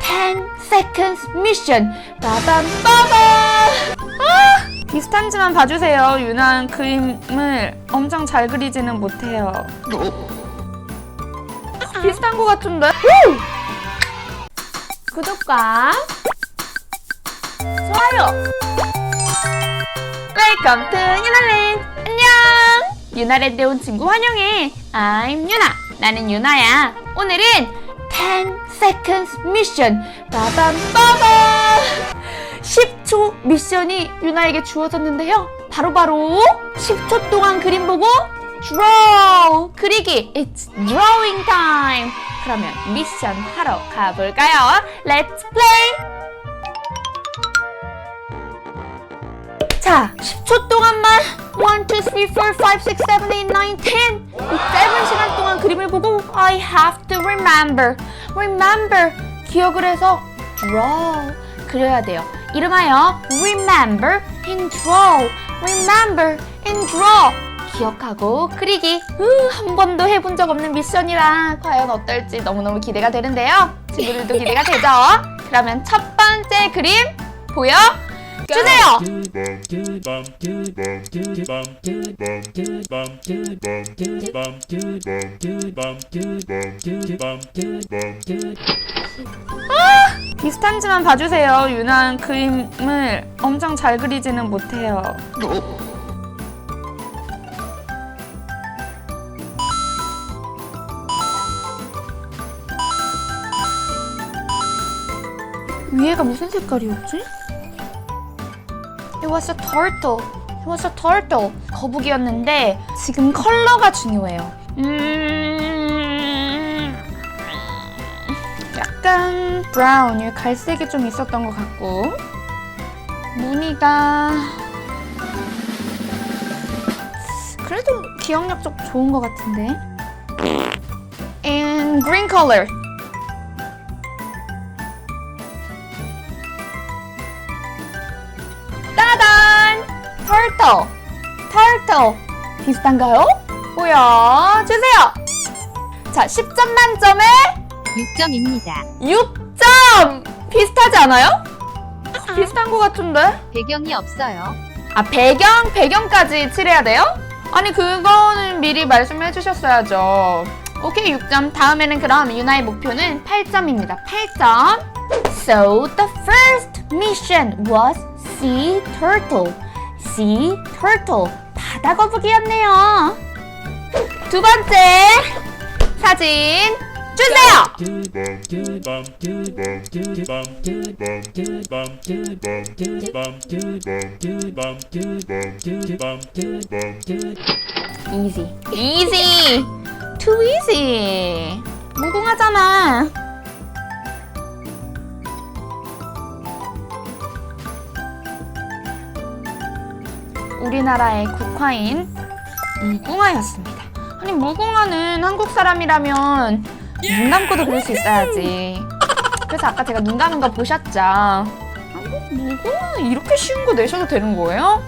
10 seconds mission. 빠밤 빠밤. 아, 비슷한지만 봐주세요. 유난 그림을 엄청 잘 그리지는 못해요. 비슷한 것 같은데? 구독과 좋아요. 웰컴 투 유나랜드. 안녕. 유나랜드에 온 친구 환영해. I'm 유나. 나는 유나야. 오늘은 10 seconds mission. 빠밤 빠밤. 10초 미션이 유나에게 주어졌는데요. 바로 바로 10초 동안 그림 보고 draw 그리기. It's drawing time. 그러면 미션 하러 가볼까요? Let's play. 자, 10초 동안만 1, 2, 3, 4, 5, 6, 7, 8, 9, 10 이 짧은 시간 동안 그림을 보고 I have to remember. Remember. 기억을 해서 draw. 그려야 돼요. 이름하여 remember and draw. Remember and draw. 기억하고 그리기. 으, 한 번도 해본 적 없는 미션이라 과연 어떨지 너무너무 기대가 되는데요. 친구들도 기대가 되죠? 그러면 첫 번째 그림 보여 주세요 비슷한지만 봐주세요. 유난 그림을 엄청 잘 그리지는 못해요. 위에가 무슨 색깔이었지? It was a turtle. It was a turtle. 거북이였는데 지금 컬러가 중요해요. 음... 약간 브라운, 갈색이 좀 있었던 것 같고 무늬가 그래도 기억력 좀 좋은 것 같은데 and green color turtle turtle 비슷한가요? 보여주세요 자 10점 만점에 6점입니다. 6점! 비슷하지 않아요? 비슷한 것 같은데? 배경이 없어요. 아, 배경, 배경까지 칠해야 돼요? 아니, 그거는 미리 말씀해 주셨어야죠. 오케이, 6점. 다음에는 그럼 유나의 목표는 8점입니다. 8점. So, the first mission was sea turtle. Sea turtle. 바다 거북이였네요. 두 번째 사진 주세요! easy. easy. too easy. 무궁하잖아. 우리나라의 국화인 무궁화였습니다. 아니 무궁화는 한국 사람이라면 눈 감고도 그릴 수 있어야지. 그래서 아까 제가 눈 감은 거 보셨죠? 무궁화 이렇게 쉬운 거 내셔도 되는 거예요?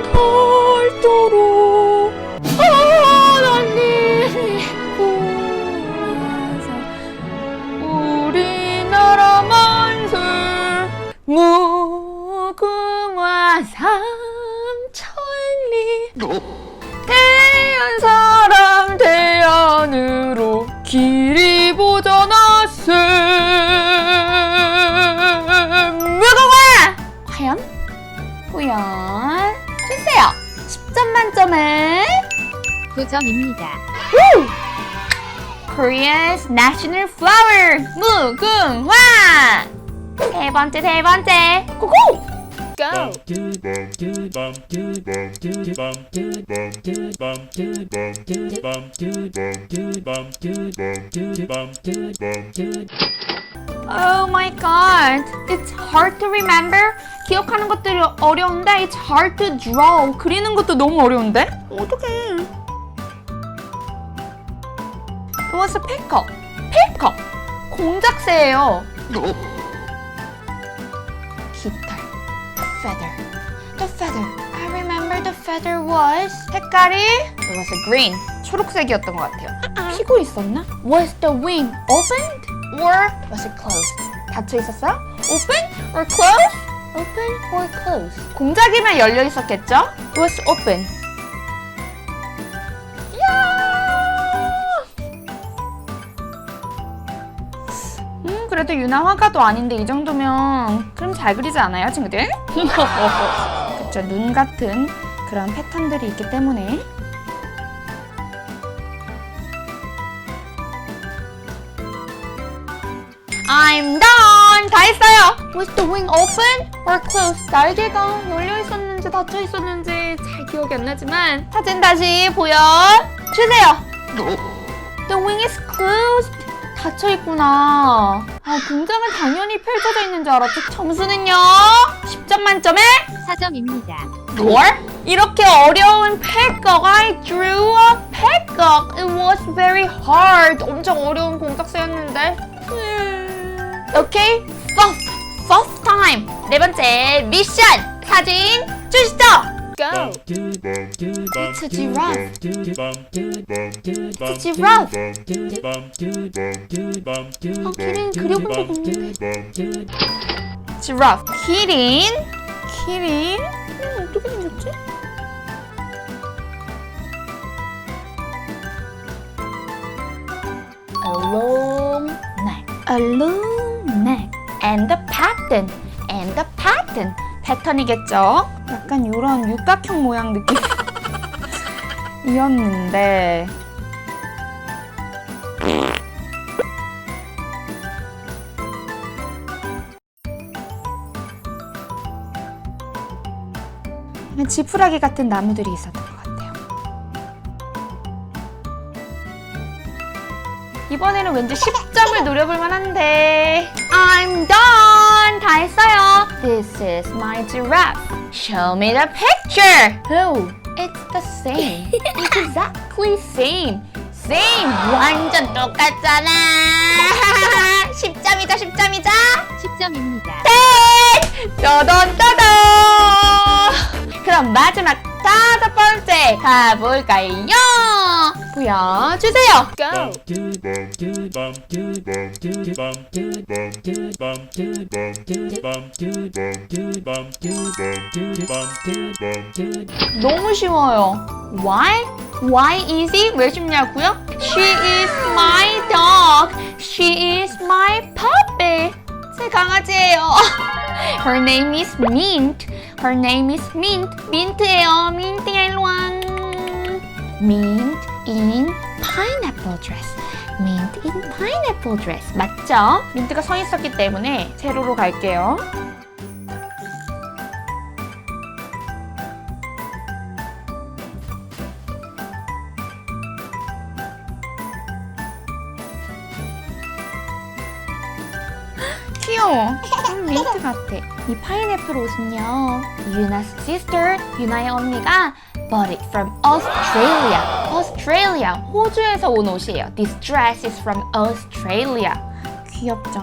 마 점 만점에 9점입니다. Korea's national flower 무궁화 세 번째 세 번째 고고 go Oh my god. It's hard to remember. 기억하는 것들이 어려운데 it's hard to draw. 그리는 것도 너무 어려운데? 어떡해. It was a pickle. pickle. 공작새예요. 깃털. feather. The feather. I remember the feather was 색깔이 it was a green. 초록색이었던 것 같아요. 피고 있었나? Was the wing opened or was it closed? 닫혀 있었어요? Open or closed? Open or closed? 공작이면 열려 있었겠죠? It was open. 음, 그래도 유나 화가도 아닌데 이 정도면 그럼 잘 그리지 않아요, 친구들? 그쵸, 눈 같은 그런 패턴들이 있기 때문에 I'm done! 다 했어요! Was the wing open or closed? 날개가 열려 있었는지 닫혀 있었는지 잘 기억이 안 나지만 사진 다시 보여주세요! The wing is closed! 닫혀 있구나. 아, 공장은 당연히 펼쳐져 있는 줄 알았지. 점수는요? 10점 만점에 4점입니다. Or? 이렇게 어려운 peacock. I drew a peacock. It was very hard. 엄청 어려운 공작새였는데. 음. 오케이. Fourth. Fourth time. 네 번째 미션. 사진 주시죠. Go. It's a giraffe. It's a giraffe. 어, 기린 그려본 적 없는데. Giraffe. 기린. 기린. 음, 어떻게 생겼지? A long neck. A long neck. And the pattern. And the pattern. 패턴이겠죠? 약간 이런 육각형 모양 느낌. 이었는데. 그냥 지푸라기 같은 나무들이 있었던 이번에는 왠지 10점을 노려볼 만한데. I'm done! 다 했어요. This is my giraffe. Show me the picture. Oh, it's the same. It's exactly same. Same. 완전 똑같잖아. 10점이죠, 10점이죠? 10점입니다. 짜잔 짜잔 그럼 마지막 다섯 번째 가볼까요? 보여주세요 Go 너무 쉬워요 Why? Why easy? 왜 쉽냐고요? She is my dog She is my puppy 제 강아지예요 Her name is Mint. Her name is Mint. 민트예요. 민트야 일로 와. Mint in pineapple dress. Mint in pineapple dress. 맞죠? 민트가 서 있었기 때문에 세로로 갈게요. 귀여워. 음, 민트 같아. 이 파인애플 옷은요. 유나's sister, 유나의 언니가 bought it from Australia. Australia. 호주에서 온 옷이에요. This dress is from Australia. 귀엽죠?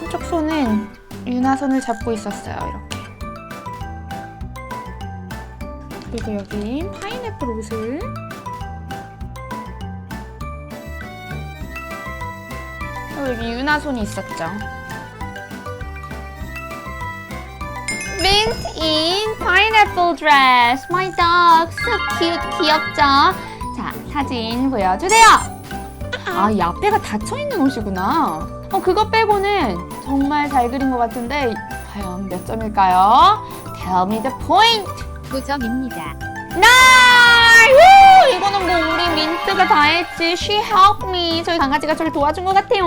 한쪽 손은 유나 손을 잡고 있었어요. 이렇게. 그리고 여기 파인애플 옷을 그리고 여기 유나 손이 있었죠. Mint in pineapple dress. My dog. So cute. 귀엽죠? 자, 사진 보여주세요. 아, 이 앞에가 닫혀있는 옷이구나. 어, 그거 빼고는 정말 잘 그린 것 같은데 과연 몇 점일까요? Tell me the point. 9점입니다. 날! 우! 이거는 뭐 우리 민트가 다 했지. She helped me. 저희 강아지가 저를 도와준 것 같아요.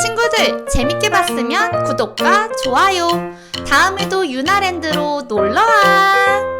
친구들 재밌게 봤으면 구독과 좋아요. 다음에도 유나랜드로 놀러와.